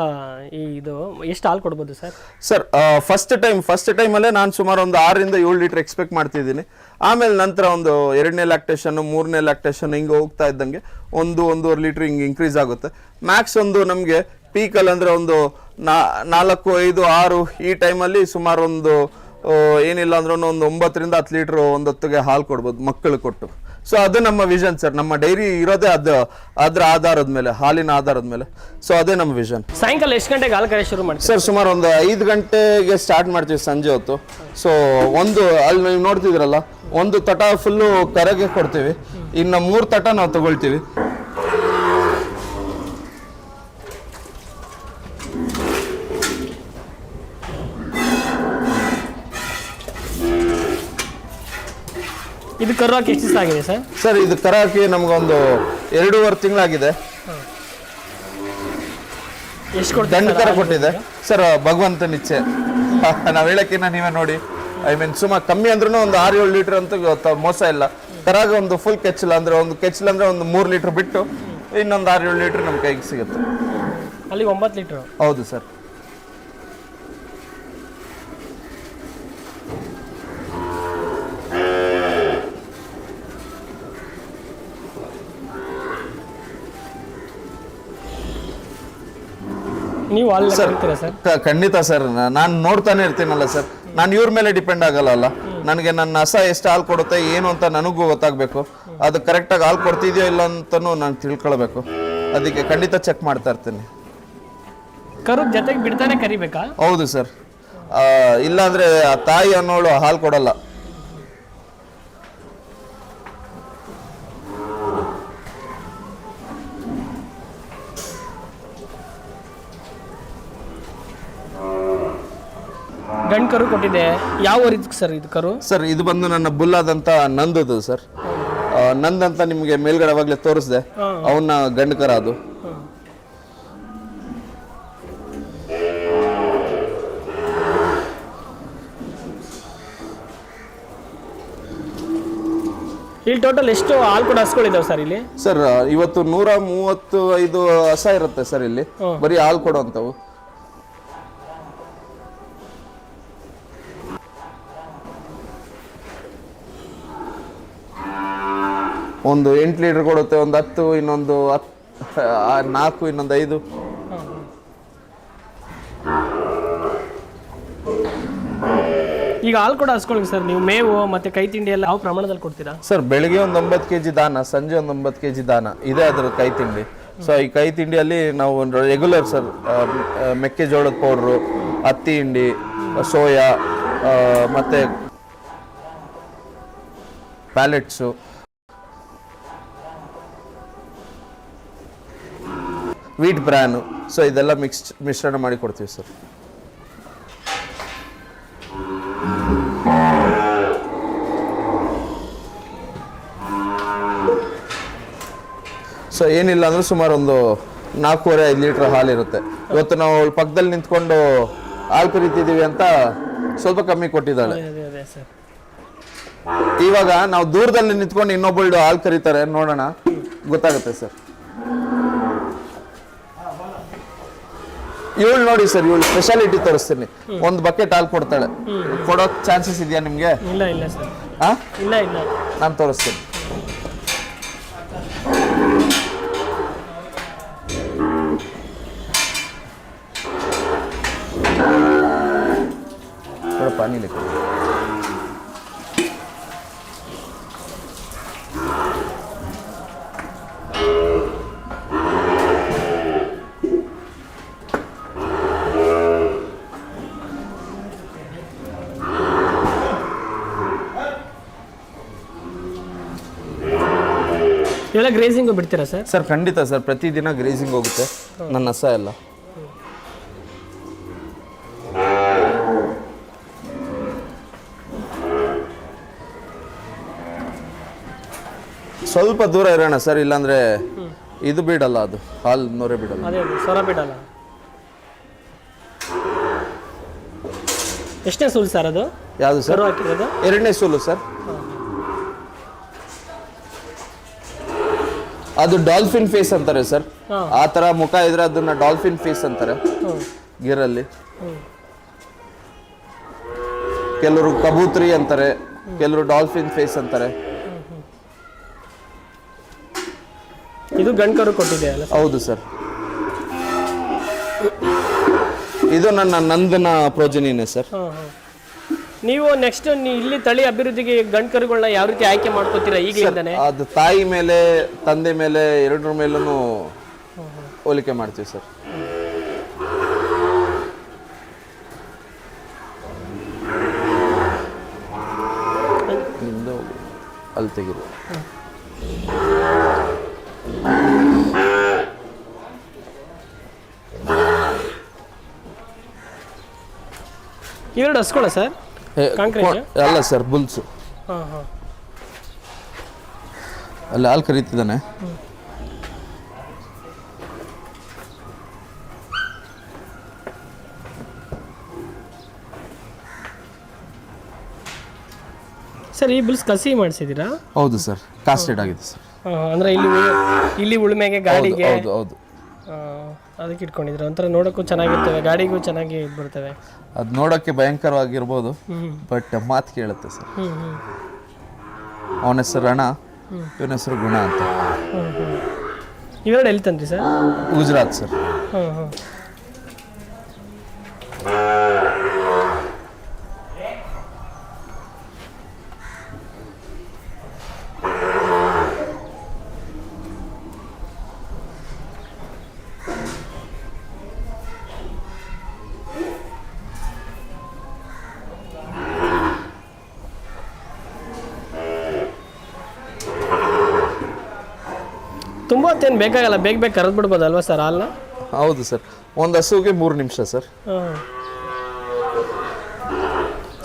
ಈ ಇದು, ಎಷ್ಟು ಹಾಲು ಕೊಡ್ಬೋದು sir? Sir first time first ಟೈಮಲ್ಲೇ ನಾನು ಸುಮಾರು ಒಂದು ಆರರಿಂದ ಏಳು ಲೀಟರ್ ಎಕ್ಸ್ಪೆಕ್ಟ್ ಮಾಡ್ತಿದ್ದೀನಿ. ಆಮೇಲೆ ನಂತರ ಒಂದು ಎರಡನೇ ಲ್ಯಾಕ್ಟೇಷನ್ ಮೂರನೇ ಲ್ಯಾಕ್ಟೇಷನ್ ಹಿಂಗೆ ಹೋಗ್ತಾ ಇದ್ದಂಗೆ ಒಂದು, ಒಂದೂವರೆ ಲೀಟ್ರ್ ಹಿಂಗೆ ಇನ್ಕ್ರೀಸ್ ಆಗುತ್ತೆ. ಮ್ಯಾಕ್ಸ್ ಒಂದು ನಮಗೆ ಪೀಕಲ್ಲಿ ಅಂದರೆ ಒಂದು ನಾಲ್ಕು, ಐದು, ಆರು ಈ ಟೈಮಲ್ಲಿ ಸುಮಾರು ಒಂದು ಏನಿಲ್ಲ ಅಂದ್ರೂ ಒಂದು ಒಂಬತ್ತರಿಂದ ಹತ್ತು ಲೀಟ್ರ್ ಒಂದೊತ್ತಿಗೆ ಹಾಲು ಕೊಡ್ಬೋದು ಮಕ್ಕಳು ಕೊಟ್ಟು. ಸೊ ಅದು ನಮ್ಮ ವಿಷನ್ ಸರ್ ನಮ್ಮ ಡೈರಿ ಇರೋದೇ ಅದು ಅದ್ರ ಆಧಾರದ ಮೇಲೆ ಹಾಲಿನ ಆಧಾರದ ಮೇಲೆ. ಸೊ ಅದೇ ನಮ್ಮ ವಿಷನ್ ಸಾಯಂಕಾಲ ಎಷ್ಟು ಗಂಟೆಗೆ ಹಾಲು ಕರೆ ಶುರು ಮಾಡಿ ಸರ್ ಸುಮಾರು ಒಂದು ಐದು ಗಂಟೆಗೆ ಸ್ಟಾರ್ಟ್ ಮಾಡ್ತೀವಿ ಸಂಜೆ ಹೊತ್ತು. ಸೊ ಒಂದು ಅಲ್ಲಿ ನೀವು ನೋಡ್ತಿದ್ರಲ್ಲ ಒಂದು ತಟ ಫುಲ್ಲು ಕರೆಗೆ ಕೊಡ್ತೀವಿ. ಇನ್ನು ಮೂರು ತಟ ನಾವು ತಗೊಳ್ತೀವಿ. ಇದು ಕರು ಹಾಕಿ ಎಷ್ಟು ದಿವಸ ಆಗಿದೆ ಸರ್? ಸರ್ ಇದು ಕರ ಹಾಕಿ ನಮಗೊಂದು ಎರಡೂವರೆ ತಿಂಗಳಾಗಿದೆ. ಎಷ್ಟು ದಂಡ ಕರ? ಕೊಟ್ಟಿದೆ. ಸರ್ ಭಗವಂತ ಇಚ್ಛೆ ನಾವು ಹೇಳಕ್ಕಿನ್ನ ನೀವೇ ನೋಡಿ. ಐ ಮೀನ್ ಸುಮಾರು ಕಮ್ಮಿ ಅಂದ್ರೂ ಒಂದು ಆರು ಏಳು ಲೀಟರ್ ಅಂತೂ ಮೋಸ ಇಲ್ಲ. ಕರಾಗ ಒಂದು ಫುಲ್ ಕೆಚ್ಚಲ ಅಂದ್ರೆ ಒಂದು ಕೆಚ್ಚಲ ಅಂದ್ರೆ ಒಂದು ಮೂರು ಲೀಟರ್ ಬಿಟ್ಟು ಇನ್ನೊಂದು ಆರು ಏಳು ಲೀಟರ್ ನಮ್ಮ ಕೈಗೆ ಸಿಗುತ್ತೆ. ಅಲ್ಲಿ ಒಂಬತ್ತು ಲೀಟ್ರು? ಹೌದು ಸರ್. ನೀವು ಅಲ್ಲ ಸರ್ ಕರಿತೀರಾ ಸರ್? ಕ- ಖಂಡಿತ ಸರ್ ನಾನು ನೋಡ್ತಾನೆ ಇರ್ತೀನಲ್ಲ ಸರ್. ನಾನು ಇವ್ರ ಮೇಲೆ ಡಿಪೆಂಡ್ ಆಗಲ್ಲ ನನಗೆ ನನ್ನ ಹಸ ಎಷ್ಟು ಹಾಲು ಕೊಡುತ್ತೆ ಏನು ಅಂತ ನನಗೂ ಗೊತ್ತಾಗಬೇಕು. ಅದು ಕರೆಕ್ಟಾಗಿ ಹಾಲು ಕೊಡ್ತಿದೆಯೋ ಇಲ್ಲ ಅಂತಲೂ ನಾನು ತಿಳ್ಕೊಳ್ಬೇಕು. ಅದಕ್ಕೆ ಖಂಡಿತ ಚೆಕ್ ಮಾಡ್ತಾ ಇರ್ತೀನಿ. ಕರು ಜೊತೆಗೆ ಬಿಡ್ತಾನೆ ಕರಿಬೇಕಾ? ಹೌದು ಸರ್. ಇಲ್ಲಾಂದ್ರೆ ಆ ತಾಯಿ ಅನ್ನೋಳು ಹಾಲು ಕೊಡಲ್ಲ. ಕರು ಕೊಟ್ಟಿದೆ. ಯಾವ ರೀತಿ ಸರ್ ಇದು ಕರು? ಸರ್ ಇದು ಬಂದು ನನ್ನ ಬುಲ್ಲಾದಂತ ನಂದದು ಸರ್. ನಂದ್ ನಂದಂತ ನಿಮಗೆ ಮೇಲ್ಗಡೆ ಅವಾಗಲೇ ತೋರಿಸಿದೆ. ಅವನ್ನ ಗಂಡಕರ ಅದು ಇಲ್ಲಿ ಟೋಟಲ್ ಎಷ್ಟು ಹಾಲು ಕೂಡ ಹಸ್ಗಳಿದಾವೆ ಸರ್ ಇಲ್ಲಿ? ಸರ್ ಇವತ್ತು ನೂರ ಮೂವತ್ತು ಐದು ಹಸ ಇರುತ್ತೆ ಸರ್ ಇಲ್ಲಿ. ಬರೀ ಹಾಲು ಕೊಡುವಂಥವು. ಒಂದು ಎಂಟು ಲೀಟರ್ ಕೊಡುತ್ತೆ ಒಂದು ಹತ್ತು ಇನ್ನೊಂದು ಹತ್ತು ನಾಲ್ಕು ಇನ್ನೊಂದು ಐದು. ಈಗ ಹಾಲು ಕೂಡ ಹಸ್ಕೊಳ್ಳಿ ಸರ್ ನೀವು ಮೇವು ಮತ್ತೆ ಕೈ ತಿಂಡಿ ಎಲ್ಲ ಯಾವ ಪ್ರಮಾಣದಲ್ಲಿ ಕೊಡ್ತೀರಾ? ಸರ್ ಬೆಳಿಗ್ಗೆ ಒಂದು ಒಂಬತ್ತು ಕೆ ಜಿ ದಾನ ಸಂಜೆ ಒಂದು ಒಂಬತ್ತು ಕೆ ಜಿ ದಾನ ಇದೇ ಅದ್ರ ಕೈ ತಿಂಡಿ. ಸೊ ಈ ಕೈ ತಿಂಡಿಯಲ್ಲಿ ನಾವು ಒಂದು ರೆಗ್ಯುಲರ್ ಸರ್ ಮೆಕ್ಕೆಜೋಳದ ಪೌಡ್ರು ಹತ್ತಿ ಹಿಂಡಿ ಸೋಯಾ ಮತ್ತೆ ಪ್ಯಾಲೆಟ್ಸು ವೀಟ್ ಬ್ರ್ಯಾನು ಸೊ ಇದೆಲ್ಲ ಮಿಕ್ಸ್ ಮಿಶ್ರಣ ಮಾಡಿ ಕೊಡ್ತೀವಿ ಸರ್ ಸೊ ಏನಿಲ್ಲ ಅಂದರೆ ಸುಮಾರು ಒಂದು ನಾಲ್ಕೂವರೆ ಐದು ಲೀಟ್ರ್ ಹಾಲು ಇರುತ್ತೆ. ಇವತ್ತು ನಾವು ಅವಳು ಪಕ್ಕದಲ್ಲಿ ನಿಂತ್ಕೊಂಡು ಹಾಲು ಕರಿತಿದ್ದೀವಿ ಅಂತ ಸ್ವಲ್ಪ ಕಮ್ಮಿ ಕೊಟ್ಟಿದ್ದಾಳೆ. ಇವಾಗ ನಾವು ದೂರದಲ್ಲಿ ನಿಂತ್ಕೊಂಡು ಇನ್ನೊಬ್ಬಳು ಹಾಲು ಕರೀತಾರೆ ನೋಡೋಣ. ಗೊತ್ತಾಗುತ್ತೆ ಸರ್ ಇವಳು ನೋಡಿ ಸರ್ ಇವಳು ಸ್ಪೆಷಾಲಿಟಿ ತೋರಿಸ್ತೀನಿ. ಒಂದು ಬಕೆಟ್ ಹಾಲು ಕೊಡ್ತಾಳೆ. ಕೊಡೋ ಚಾನ್ಸಸ್ ಇದೆಯಾ ನಿಮಗೆ? ಇಲ್ಲ ಇಲ್ಲ ಸರ್. ಹಾ ಇಲ್ಲ ಇಲ್ಲ. ನಾನು ತೋರಿಸ್ತೀನಿ. थोड़ा ಗ್ರೇಸಿಂಗ್ ಬಿಡ್ತೀರಾ ಸರ್? ಸರ್ ಖಂಡಿತ ಸರ್. ಪ್ರತಿದಿನ ಗ್ರೇಸಿಂಗ್ ಹೋಗುತ್ತೆ. ನನ್ನ ಹಸ ಎಲ್ಲ ಸ್ವಲ್ಪ ದೂರ ಇರೋಣ ಸರ್ ಇಲ್ಲಾಂದ್ರೆ ಇದು ಬಿಡಲ್ಲ ಅದು. ಹಾಲ್ ನೋರೆ ಬಿಡಲ್ಲ. ಅದೇ ಬಿಡಲ್ಲ. ಎಷ್ಟನೇ ಸುಲ್ ಸರ್ ಅದು? ಯಾವುದು ಸರ್? ಎರಡನೇ ಸೂಲು ಸರ್. ಅದು ಡಾಲ್ಫಿನ್ ಫೇಸ್ ಅಂತಾರೆ ಸರ್ ಆ ತರ ಮುಖ ಇದ್ರೆ ಅದನ್ನ ಡಾಲ್ಫಿನ್ ಫೇಸ್ ಅಂತಾರೆ. ಗಿರಲ್ಲಿ. ಕೆಲವರು ಕಬೂತ್ರಿ ಅಂತಾರೆ ಕೆಲವರು ಡಾಲ್ಫಿನ್ ಫೇಸ್ ಅಂತಾರೆ. ಇದು ಗಣಕರು ಕೊಟ್ಟಿದೆ ಹೌದು ಸರ್ ಇದು ನನ್ನ ನಂದನ ಪ್ರೋಜನಿನೇ ಸರ್ ನೀವು ನೆಕ್ಸ್ಟ್ ಇಲ್ಲಿ ತಳಿ ಅಭಿವೃದ್ಧಿಗೆ ಗಂಡ್ಕರುಗಳನ್ನ ಯಾವ ರೀತಿ ಆಯ್ಕೆ ಮಾಡ್ಕೋತೀರಾ ಈಗಲೇ ಅದು ತಾಯಿ ಮೇಲೆ ತಂದೆ ಮೇಲೆ ಎರಡರ ಮೇಲೂ ಹೋಲಿಕೆ ಮಾಡ್ತೀವಿ ಸರ್. ನಿಮ್ದು ಅಲ್ಲಿ ತೆಗಿರು. ಎರಡು ಹಸ್ಕೊಳ ಸರ್? ಅಲ್ಲ ಸರ್ ಬುಲ್ಸು. ಅಲ್ಲಿ ಹಾಲು ಕರೀತಿದ್ದಾನೆ. ಸರ್ ಈ ಬುಲ್ಸ್ ಕಸಿ ಮಾಡಿಸಿದ್ದೀರಾ? ಹೌದು ಸರ್ ಕಾಸ್ಟೆಡ್ ಆಗಿದೆ ಸರ್. ಅಂದ್ರೆ ಇಲ್ಲಿ ಇಲ್ಲಿ ಉಳುಮೆಗೆ ಗಾಡಿಗೆ ಹೌದು ಹೌದು. ಅದಕ್ಕೆ ಇಟ್ಕೊಂಡಿದ್ರು. ಒಂಥರ ನೋಡೋಕ್ಕೂ ಚೆನ್ನಾಗಿರ್ತವೆ ಗಾಡಿಗೂ ಚೆನ್ನಾಗಿ ಇದು ಬರ್ತವೆ ಅದು ನೋಡೋಕ್ಕೆ ಭಯಂಕರವಾಗಿರ್ಬೋದು ಬಟ್ ಮಾತು ಕೇಳುತ್ತೆ ಸರ್. ಅವನ ಹೆಸರು ರಣ ಇವನ ಹೆಸರು ಗುಣ ಅಂತ. ಇವೆರಡು ಎಲ್ಲಿ ತಂದ್ರಿ ಸರ್? ಗುಜರಾತ್ ಸರ್. ಹಾಂ ಹ್ಞೂ ತುಂಬ ಹೊತ್ತೇನು ಬೇಕಾಗಲ್ಲ ಬೇಗ ಬೇಗ ಕರೆದು ಬಿಡ್ಬೋದಲ್ವಾ ಸರ್ ಅಲ್ಲ ಹೌದು ಸರ್. ಒಂದು ಹಸುಗೆ ಮೂರು ನಿಮಿಷ ಸರ್. ಹಾಂ.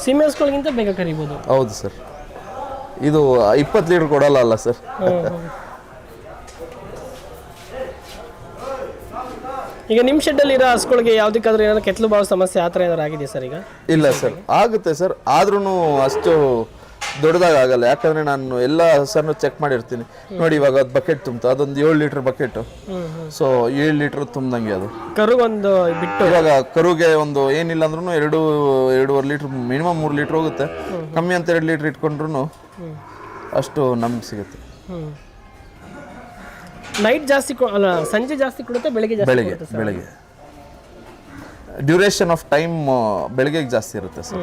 ಸೀಮೆ ಹಸ್ಗಳಿಗಿಂತ ಬೇಗ ಕರಿಬೋದು. ಹೌದು ಸರ್. ಇದು ಇಪ್ಪತ್ತು ಲೀಟ್ರ್ ಕೊಡಲ್ಲ ಅಲ್ಲ ಸರ್. ಈಗ ನಿಮ್ಮ ಶೆಡ್ಡಲ್ಲಿ ಇರೋ ಹಸುಗಳಿಗೆ ಯಾವುದಕ್ಕಾದ್ರೂ ಏನಾದ್ರು ಕೆತ್ತಲು ಬಾವು ಸಮಸ್ಯೆ ಆ ಥರ ಏನಾದ್ರು ಆಗಿದೆ ಸರ್ ಈಗ? ಇಲ್ಲ ಸರ್. ಆಗುತ್ತೆ ಸರ್. ಆದ್ರೂ ಅಷ್ಟು ದೊಡ್ಡದಾಗ ಆಗಲ್ಲ. ಯಾಕಂದ್ರೆ ನಾನು ಎಲ್ಲ ಹಸನ್ನು ಚೆಕ್ ಮಾಡಿರ್ತೀನಿ. ನೋಡಿ ಇವಾಗ ಅದು ಬಕೆಟ್ ತುಂಬ್ತು. ಅದೊಂದು ಏಳು ಲೀಟ್ರ್ ಬಕೆಟ್ ಸೊ ಏಳು ಲೀಟ್ರ್ ತುಂಬ್ದಂಗೆ ಅದು. ಕರುಗೊಂದು ಬಿಟ್ಟು. ಇವಾಗ ಕರುಗೆ ಒಂದು ಏನಿಲ್ಲ ಅಂದ್ರೂ ಎರಡು ಎರಡೂವರೆ ಲೀಟ್ರ್ ಮಿನಿಮಮ್ ಮೂರು ಲೀಟ್ರ್ ಹೋಗುತ್ತೆ. ಕಮ್ಮಿ ಅಂತ ಎರಡು ಲೀಟ್ರ್ ಇಟ್ಕೊಂಡ್ರು ಅಷ್ಟು ನಮ್ಗೆ ಸಿಗುತ್ತೆ. ನೈಟ್ ಜಾಸ್ತಿ ಅಲ್ಲ ಸಂಜೆ ಜಾಸ್ತಿ ಕೊಡುತ್ತೆ ಬೆಳಿಗ್ಗೆ ಜಾಸ್ತಿ ಬೆಳಿಗ್ಗೆ ಬೆಳಗ್ಗೆ. ಡ್ಯೂರೇಷನ್ ಆಫ್ ಟೈಮ್ ಬೆಳಿಗ್ಗೆಗೆ ಜಾಸ್ತಿ ಇರುತ್ತೆ ಸರ್.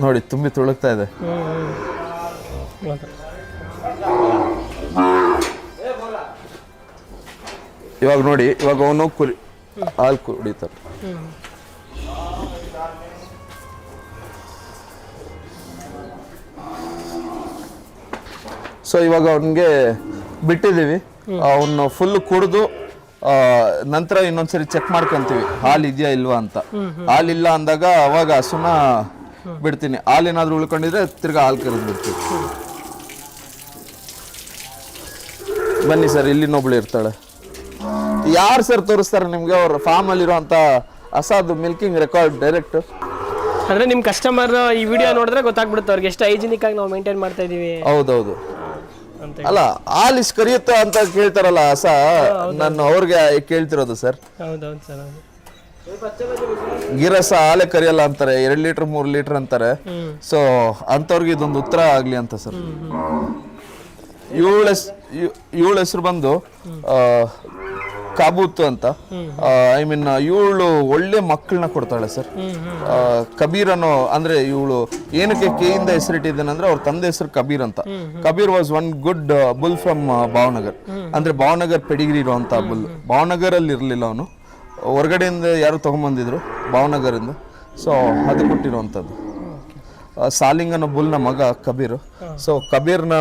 ನೋಡಿ, ತುಂಬಿ ತುಳುಕ್ತಾ ಇದೆ. ಇವಾಗ ನೋಡಿ, ಇವಾಗ ಅವನು ಕುರಿ, ಹಾಲು ಕುಡಿತಾರೆ ಸೊ ಇವಾಗ ಅವನಿಗೆ ಬಿಟ್ಟಿದ್ದೀವಿ. ಅವನು ಫುಲ್ ಕುಡಿದು ನಂತರ ಇನ್ನೊಂದ್ಸರಿ ಚೆಕ್ ಮಾಡ್ಕೊಂತೀವಿ ಹಾಲು ಇದೆಯಾ ಇಲ್ವಾ ಅಂತ. ಹಾಲಿಲ್ಲ ಅಂದಾಗ ಅವಾಗ ಹಸುನ ಬಿಡ್ತೀನಿ. ಹಾಲು ಏನಾದರೂ ಉಳ್ಕೊಂಡಿದ್ರೆ ತಿರ್ಗಾ ಹಾಲು ಕರೆದು ಬಿಡ್ತೀನಿ. ಬನ್ನಿ ಸರ್ ಇಲ್ಲಿ ಇನ್ನೊಬ್ಳು ಇರ್ತಾಳೆ. ಯಾರು ಸರ್ ತೋರಿಸ್ತಾರೆ ನಿಮಗೆ? ಅವ್ರ ಫಾರ್ಮಲ್ಲಿರುವಂಥ ಹಸಾದು ಮಿಲ್ಕಿಂಗ್ ರೆಕಾರ್ಡ್ ಡೈರೆಕ್ಟ್ ಅಂದ್ರೆ ನಿಮ್ಮ ಕಸ್ಟಮರ್ ಈ ವಿಡಿಯೋ ನೋಡಿದ್ರೆ ಗೊತ್ತಾಗ್ಬಿಡುತ್ತೆ ಅವ್ರಿಗೆ ಎಷ್ಟು ಹೈಜಿನಿಕ್ ಆಗಿ ನಾವು ಮೇಂಟೈನ್ ಮಾಡ್ತಾ ಇದೀವಿ. ಹೌದೌದು. ಅಲ್ಲ ಹಾಲು ಇಷ್ಟು ಕರಿಯುತ್ತೋ ಅಂತ ಕೇಳ್ತಾರಲ್ಲ ಹಸ ನಾನು ಅವ್ರಿಗೆ ಕೇಳ್ತಿರೋದು ಸರ್. ಹೌದೌದು ಸರ್ ಗಿರಸ ಆಲೆ ಕರಿಯಲ್ಲ ಅಂತಾರೆ, ಎರಡ್ ಲೀಟರ್, ಮೂರ್ ಲೀಟರ್ ಅಂತಾರೆ. ಸೊ ಅಂಥವ್ರಿಗೆ ಇದೊಂದು ಉತ್ತರ ಆಗಲಿ ಅಂತ ಸರ್. ಇವಳ ಇವಳ ಹೆಸರು ಬಂದು ಕಾಬೂತ್ ಅಂತ. ಐ ಮೀನ್ ಇವಳು ಒಳ್ಳೆ ಮಕ್ಕಳನ್ನ ಕೊಡ್ತಾಳೆ ಸರ್. ಕಬೀರ್ ಅನ್ನೋ, ಅಂದ್ರೆ ಇವಳು ಏನಕ್ಕೆ ಕೆ ಇಂದ ಹೆಸರಿಟ್ಟಿದ್ದೇನೆ ಅಂದ್ರೆ ಅವ್ರ ತಂದೆ ಹೆಸರು ಕಬೀರ್ ಅಂತ. Kabir was one good bull from Bhavnagar ಅಂದ್ರೆ ಭಾವನಗರ್ ಪೆಡಿಗ್ರಿ ಇರುವಂತ ಬುಲ್ ಭಾವನಗರ್ ಅಲ್ಲಿ ಇರ್ಲಿಲ್ಲ ಅವನು. ಹೊರಗಡೆಯಿಂದ ಯಾರು ತೊಗೊಂಬಂದಿದ್ರು ಭಾವನಗರಿಂದ. ಸೊ ಅದು ಕೊಟ್ಟಿರುವಂಥದ್ದು. ಸಾಲಿಂಗನ ಬುಲ್ನ ಮಗ ಕಬೀರ್. ಸೊ ಕಬೀರ್ನ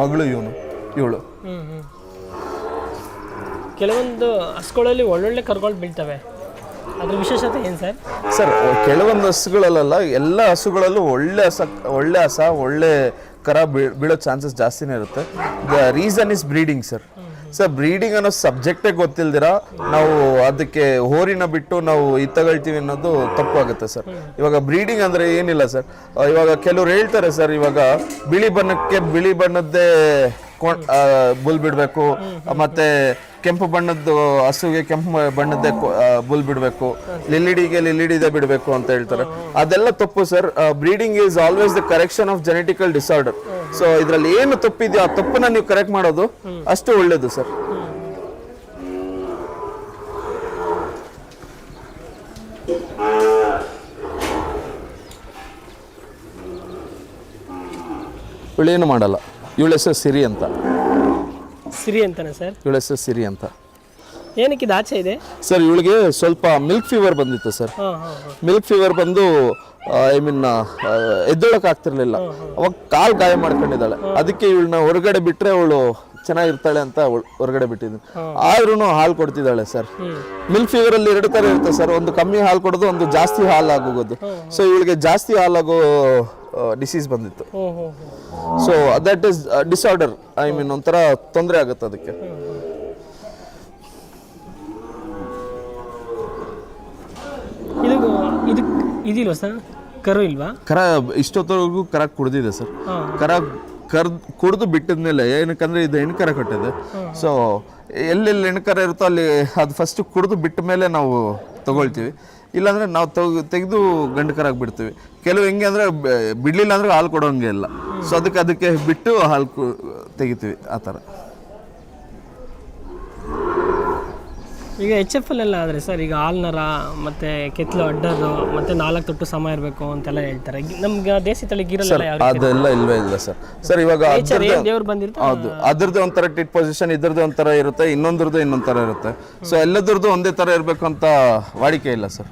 ಮಗಳು ಇವನು ಇವಳು. ಕೆಲವೊಂದು ಹಸ್ಗಳಲ್ಲಿ ಒಳ್ಳೊಳ್ಳೆ ಕರುಗಳು ಬೀಳ್ತವೆ. ಅದ್ರ ವಿಶೇಷತೆ ಏನು ಸರ್? ಸರ್ ಕೆಲವೊಂದು ಹಸುಗಳಲ್ಲ ಎಲ್ಲ ಹಸುಗಳಲ್ಲೂ ಒಳ್ಳೆ ಹಸ ಒಳ್ಳೆ ಹಸ ಒಳ್ಳೆ ಕರ ಬೀಳೋ ಚಾನ್ಸಸ್ ಜಾಸ್ತಿನೇ ಇರುತ್ತೆ. The reason is breeding sir sir breeding ಅನ್ನೋ ಸಬ್ಜೆಕ್ಟೇ ಗೊತ್ತಿಲ್ದಿರ ನಾವು ಅದಕ್ಕೆ ಹೋರಿನ ಬಿಟ್ಟು ನಾವು ಇದು ತಗೊಳ್ತೀವಿ ಅನ್ನೋದು ತಪ್ಪಾಗುತ್ತೆ ಸರ್. ಇವಾಗ ಬ್ರೀಡಿಂಗ್ ಅಂದರೆ ಏನಿಲ್ಲ ಸರ್. ಇವಾಗ ಕೆಲವ್ರು ಹೇಳ್ತಾರೆ ಸರ್, ಇವಾಗ ಬಿಳಿ ಬಣ್ಣಕ್ಕೆ ಬಿಳಿ ಬಣ್ಣದ್ದೇ ಬುಲ್ ಬಿಡಬೇಕು, ಮತ್ತೆ ಕೆಂಪು ಬಣ್ಣದ್ದು ಹಸುಗೆ ಕೆಂಪು ಬಣ್ಣದ್ದೇ ಬುಲ್ ಬಿಡಬೇಕು, ಲಿಲ್ಲಿಡಿಗೆ ಲಿಲ್ಲಿಡಿದೆ ಬಿಡಬೇಕು ಅಂತ ಹೇಳ್ತಾರೆ. ಅದೆಲ್ಲ ತಪ್ಪು sir. Breeding is always the correction of genetical disorder so ಇದ್ರಲ್ಲಿ ಏನು ತಪ್ಪಿದೆಯೋ ಆ ತಪ್ಪನ್ನ ನೀವು ಕರೆಕ್ಟ್ ಮಾಡೋದು ಅಷ್ಟು ಒಳ್ಳೇದು ಸರ್ ಇವಳೇನು ಮಾಡಲ್ಲ. ಇವಳ ಹೆಸರು ಸಿರಿ ಅಂತ. ಸಿರಿ ಅಂತಾನೆ ಸರ್ ಇವಳ ಹೆಸರು ಸಿರಿ ಅಂತ. ಏನಕ್ಕೆ ಇದು ಆಚೆ ಇದೆ? ಸರ್ ಇವಳಿಗೆ ಸ್ವಲ್ಪ ಮಿಲ್ಕ್ ಫೀವರ್ ಬಂದಿತ್ತು ಸರ್. ಹಾಂ ಹಾಂ ಹಾಂ. ಮಿಲ್ಕ್ ಫೀವರ್ ಬಂದು ಐ ಮೀನ್ ಎದ್ದೊಳಕ್ ಆಗ್ತಿರ್ಲಿಲ್ಲ. ಅವಾಗ ಕಾಲ್ ಗಾಯ ಮಾಡ್ಕೊಂಡಿದ್ದಾಳೆ. ಅದಕ್ಕೆ ಇವಳನ್ನ ಹೊರಗಡೆ ಬಿಟ್ರೆ ಅವಳು ಚೆನ್ನಾಗಿರ್ತಾಳೆ ಅಂತ ಹೊರಗಡೆ ಬಿಟ್ಟಿದ್ದೀನಿ. ಆದ್ರೂ ಹಾಲು ಕೊಡ್ತಿದ್ದಾಳೆ ಸರ್. ಮಿಲ್ಕ್ ಫೀವರ್ ಅಲ್ಲಿ ಎರಡು ತರ ಇರುತ್ತೆ ಸರ್. ಒಂದು ಕಮ್ಮಿ ಹಾಲು ಕೊಡೋದು ಒಂದು ಜಾಸ್ತಿ ಹಾಲು ಆಗೋದು. ಸೊ ಇವಳಿಗೆ ಜಾಸ್ತಿ ಹಾಲಾಗೋ ಡಿಸೀಸ್ ಬಂದಿತ್ತು. So that is disorder I mean ಒಂಥರ ತೊಂದರೆ ಆಗುತ್ತೆ ಅದಕ್ಕೆ ಇದು ಇದು ಇದಿಲ್ವಾ ಸರ್? ಕರು ಇಲ್ವಾ? ಕರ ಇಷ್ಟೊತ್ತವರೆಗೂ ಕರ ಕುಡ್ದಿದೆ ಸರ್. ಕರ ಕರ್ದು ಕುಡಿದು ಬಿಟ್ಟಿದ್ಮೇಲೆ ಏನಕ್ಕಂದ್ರೆ ಇದು ಹೆಣ್ಕರ ಕಟ್ಟಿದೆ. ಸೊ ಎಲ್ಲೆಲ್ಲಿ ಹೆಣ್ಕರ ಇರುತ್ತೋ ಅಲ್ಲಿ ಅದು ಫಸ್ಟ್ ಕುಡಿದು ಬಿಟ್ಟ ಮೇಲೆ ನಾವು ತಗೊಳ್ತೀವಿ. ಇಲ್ಲಾಂದ್ರೆ ನಾವು ತೆಗ್ ತೆಗೆದು ಗಂಡು ಕರಾಗಿ ಬಿಡ್ತೀವಿ ಕೆಲವು ಹೆಂಗೆ ಅಂದ್ರೆ ಬಿಡ್ಲಿಲ್ಲ ಅಂದ್ರೆ ಹಾಲು ಕೊಡೋಂಗೆ ಇಲ್ಲ. ಸೊ ಅದಕ್ಕೆ ಅದಕ್ಕೆ ಬಿಟ್ಟು ಹಾಲು ತೆಗಿತೀವಿ ಆ ಥರ. ಈಗ ಎಚ್ ಎಫ್ ಎಲ್ಲ ಆದರೆ ಸರ್ ಈಗ ಆಲ್ನರ ಮತ್ತೆ ಕೆತ್ತಲು ಅಡ್ಡದು ಮತ್ತೆ ನಾಲ್ಕು ತೊಟ್ಟು ಸಮ ಇರಬೇಕು ಅಂತೆಲ್ಲ ಹೇಳ್ತಾರೆ. ನಮ್ಗೆ ದೇಸಿ ತಳಿ ಗಿರಲ್ಲ ಅದೆಲ್ಲ ಇಲ್ವೇ ಇಲ್ಲ ಸರ್ ಸರ್ ಇವಾಗ ದೇವ್ರು ಬಂದಿರ್ತಾರೆ? ಹೌದು ಅದ್ರದ್ದು ಒಂಥರ ಟಿಟ್ ಪೊಸಿಷನ್ ಇದ್ರದ್ದು ಒಂಥರ ಇರುತ್ತೆ ಇನ್ನೊಂದ್ರದ್ದು ಇನ್ನೊಂದ್ ಥರ ಇರುತ್ತೆ. ಸೊ ಎಲ್ಲದ್ರದ್ದು ಒಂದೇ ಥರ ಇರಬೇಕು ಅಂತ ವಾಡಿಕೆ ಇಲ್ಲ ಸರ್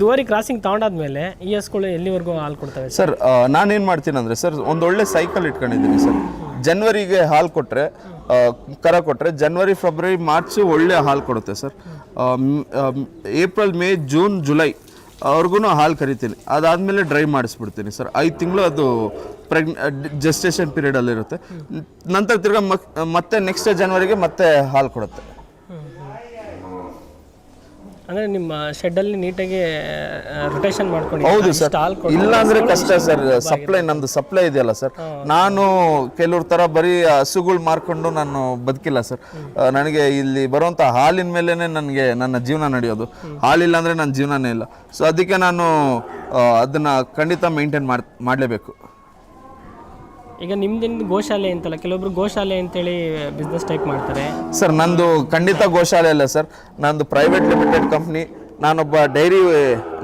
ಇದುವರೆ ಕ್ರಾಸಿಂಗ್ ತಗೊಂಡಾದ್ಮೇಲೆ ಈ ಎಸ್ಗಳು ಎಲ್ಲಿವರೆಗೂ ಹಾಲು ಕೊಡ್ತವೆ ಸರ್? ನಾನೇನು ಮಾಡ್ತೀನಿ ಅಂದರೆ ಸರ್, ಒಂದು ಒಳ್ಳೆ ಸೈಕಲ್ ಇಟ್ಕೊಂಡಿದ್ದೀನಿ ಸರ್. ಜನ್ವರಿಗೆ ಹಾಲು ಕೊಟ್ಟರೆ ಕರ ಕೊಟ್ಟರೆ ಜನ್ವರಿ, ಫೆಬ್ರವರಿ, ಮಾರ್ಚ್ ಒಳ್ಳೆ ಹಾಲು ಕೊಡುತ್ತೆ sir. April, May, June, July ಅವ್ರಿಗೂ ಹಾಲು ಕರಿತೀನಿ. ಅದಾದಮೇಲೆ ಡ್ರೈ ಮಾಡಿಸ್ಬಿಡ್ತೀನಿ ಸರ್. ಐದು ತಿಂಗಳು ಅದು ಪ್ರೆಗ್ನೆ ಜಸ್ಟೇಷನ್ ಪೀರಿಯಡಲ್ಲಿರುತ್ತೆ ನಂತರ ತಿರ್ಗಾ ಮತ್ತೆ ನೆಕ್ಸ್ಟ್ ಜನವರಿಗೆ ಮತ್ತೆ ಹಾಲು ಕೊಡುತ್ತೆ. ಅಂದರೆ ನಿಮ್ಮ ಶೆಡ್ಡಲ್ಲಿ ನೀಟಾಗಿ ರೊಟೇಷನ್ ಮಾಡ್ಕೊಂಡು ಹೌದು ಸರ್. ಇಲ್ಲ ಅಂದ್ರೆ ಕಷ್ಟ ಸರ್. ಸಪ್ಲೈ ನಮ್ದು ಸಪ್ಲೈ ಇದೆಯಲ್ಲ ಸರ್. ನಾನು ಕೆಲವ್ರ ತರ ಬರೀ ಹಸುಗಳು ಮಾರ್ಕೊಂಡು ನಾನು ಬದುಕಿಲ್ಲ ಸರ್. ನನಗೆ ಇಲ್ಲಿ ಬರುವಂತ ಹಾಲಿನ ಮೇಲೆನೆ ನನಗೆ ನನ್ನ ಜೀವನ ನಡೆಯೋದು. ಹಾಲಿಲ್ಲ ಅಂದ್ರೆ ನನ್ನ ಜೀವನನೇ ಇಲ್ಲ. ಸೊ ಅದಕ್ಕೆ ನಾನು ಅದನ್ನ ಖಂಡಿತ ಮೇಂಟೈನ್ ಮಾಡ್ ಮಾಡಲೇಬೇಕು. ಈಗ ನಿಮ್ದೇನು ಗೋಶಾಲೆ ಅಂತಲ್ಲ ಕೆಲವೊಬ್ರು ಗೋಶಾಲೆ ಅಂತೇಳಿ ಬಿಸ್ನೆಸ್ ಟೈಪ್ ಮಾಡ್ತಾರೆ. ಸರ್ ನಂದು ಖಂಡಿತ ಗೋಶಾಲೆ ಅಲ್ಲ ಸರ್. ನಂದು ಪ್ರೈವೇಟ್ ಲಿಮಿಟೆಡ್ ಕಂಪ್ನಿ ನಾನೊಬ್ಬ ಡೈರಿ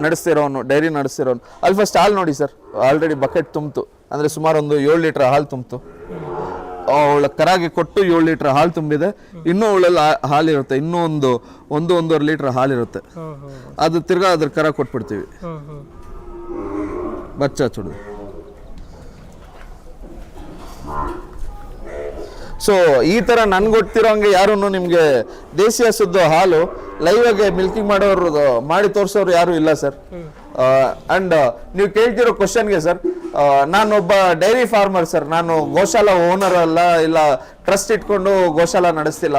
ನಡೆಸ್ತಿರೋನು ಡೈರಿ ನಡೆಸ್ತಿರೋನು. ಅಲ್ಲಿ ಫಸ್ಟ್ ಹಾಲು ನೋಡಿ ಸರ್. ಆಲ್ರೆಡಿ ಬಕೆಟ್ ತುಂಬಿತು. ಅಂದರೆ ಸುಮಾರು ಒಂದು ಏಳು ಲೀಟ್ರ್ ಹಾಲು ತುಂಬಿತು. ಅವಳ ಕರಾಗಿ ಕೊಟ್ಟು ಏಳು ಲೀಟ್ರ್ ಹಾಲು ತುಂಬಿದೆ. ಇನ್ನೂ ಅವಳಲ್ಲಿ ಹಾಲು ಇರುತ್ತೆ. ಇನ್ನೂ ಒಂದು ಒಂದು ಒಂದೂವರೆ ಲೀಟ್ರ್ ಹಾಲಿರುತ್ತೆ ಅದು ತಿರ್ಗಾ ಅದ್ರ ಕರ ಕೊಟ್ಬಿಡ್ತೀವಿ. ಬಚ್ಚ ಚುಡು ಸೊ ಈ ತರ ನನ್ಗೆ ಗೊತ್ತಿರೋಂಗೆ ಯಾರು ನಿಮ್ಗೆ ದೇಸಿ ಹಸುದ್ದು ಹಾಲು ಲೈವ್ ಆಗಿ ಮಿಲ್ಕಿಂಗ್ ಮಾಡೋರು ಮಾಡಿ ತೋರಿಸೋರು ಯಾರು ಇಲ್ಲ ಸರ್ ಅಂಡ್ ನೀವು ಕೇಳ್ತಿರೋ ಕ್ವಶನ್ಗೆ ಸರ್ ನಾನೊಬ್ಬ ಡೈರಿ ಫಾರ್ಮರ್ ಸರ್ ನಾನು ಗೋಶಾಲ ಓನರ್ ಅಲ್ಲ, ಇಲ್ಲ ಟ್ರಸ್ಟ್ ಇಟ್ಕೊಂಡು ಗೋಶಾಲ ನಡೆಸ್ತಿಲ್ಲ.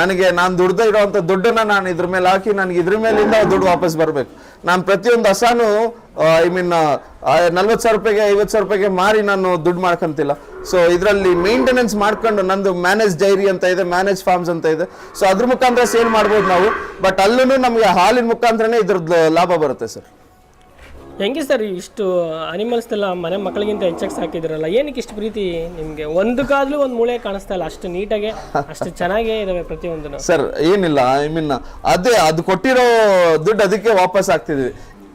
ನನಗೆ ನಾನು ದುಡ್ದ ಇರೋವಂಥ ದುಡ್ಡನ್ನ ನಾನು ಇದ್ರ ಮೇಲೆ ಹಾಕಿ ನನಗೆ ಇದ್ರ ಮೇಲಿಂದ ದುಡ್ಡು ವಾಪಸ್ ಬರಬೇಕು. ನಾನು ಪ್ರತಿಯೊಂದು ಹಸಾನು ಐ ಮೀನ್ ನಲ್ವತ್ತು ಸಾವಿರ ರೂಪಾಯಿಗೆ, ಐವತ್ತು ಸಾವಿರ ರೂಪಾಯಿಗೆ ಮಾರಿ ನಾನು ದುಡ್ಡು ಮಾಡ್ಕೊಂತಿಲ್ಲ. ಸೊ ಇದರಲ್ಲಿ ಮೇಂಟೆನೆನ್ಸ್ ಮಾಡ್ಕೊಂಡು ನಂದು ಮ್ಯಾನೇಜ್ ಡೈರಿ ಅಂತ ಇದೆ ಮ್ಯಾನೇಜ್ ಫಾರ್ಮ್ಸ್ ಅಂತ ಇದೆ. ಸೊ ಅದ್ರ ಮುಖಾಂತರ ಸೇಲ್ ಮಾಡ್ಬೋದು ನಾವು. ಬಟ್ ಅಲ್ಲೂ ನಮಗೆ ಹಾಲಿನ ಮುಖಾಂತರನೇ ಇದ್ರದ್ದು ಲಾಭ ಬರುತ್ತೆ ಸರ್. ಹೆಂಗೆ ಸರ್ ಇಷ್ಟು ಅನಿಮಲ್ಸ್ ಎಲ್ಲ ಮನೆ ಮಕ್ಕಳಿಗಿಂತ ಹೆಚ್ಚಾಗಿ ಸಾಕಿದ್ರಲ್ಲ ಏನಕ್ಕೆ ಇಷ್ಟು ಪ್ರೀತಿ ನಿಮಗೆ? ಒಂದಕ್ಕಾದ್ರೂ ಒಂದು ಮೂಳೆ ಕಾಣಿಸ್ತಾ ಇಲ್ಲ ಅಷ್ಟು ನೀಟಾಗೆ ಅಷ್ಟು ಚೆನ್ನಾಗೇ ಇದಾವೆ ಪ್ರತಿಯೊಂದನ್ನು. ಸರ್ ಏನಿಲ್ಲ ಐ ಮೀನ್ ಅದೇ ಅದು ಕೊಟ್ಟಿರೋ ದುಡ್ಡು ಅದಕ್ಕೆ ವಾಪಸ್ ಆಗ್ತಿದ್ವಿ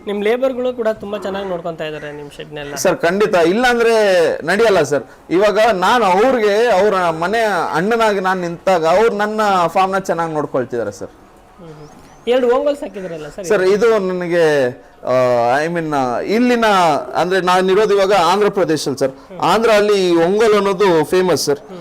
ನಿಮ್ಮ ಲೇಬರ್ಗಳು ಕೂಡ ತುಂಬಾ ಚೆನ್ನಾಗಿ ನೋಡ್ಕೊತಾ ಇದ್ದಾರೆ ನಿಮ್ಮ ಶೆಡ್ನೆಲ್ಲ ಸರ್ ಖಂಡಿತ ಇಲ್ಲಾಂದ್ರೆ ನಡೆಯಲ್ಲ ಸರ್. ಇವಾಗ ನಾನು ಅವ್ರಿಗೆ ಅವ್ರ ಮನೆ ಅಣ್ಣನಾಗಿ ನಾನು ನಿಂತಾಗ ಅವ್ರು ನನ್ನ ಫಾರ್ಮ್ನ ಚೆನ್ನಾಗಿ ನೋಡ್ಕೊಳ್ತಿದ್ದಾರೆ ಸರ್. ಎರಡು ಓಂಗೋಲ್ ಹಾಕಿದ್ರಲ್ಲ ಸರ್ ಸರ್ ಇದು ನನಗೆ ಐ ಮೀನ್ ಇಲ್ಲಿನ ಅಂದ್ರೆ ನಾನು ಇರೋದು ಇವಾಗ ಆಂಧ್ರ ಪ್ರದೇಶಲ್ಲಿ ಸರ್. ಆಂಧ್ರ ಅಲ್ಲಿ ಒಂಗೋಲ್ ಅನ್ನೋದು ಫೇಮಸ್ ಸರ್.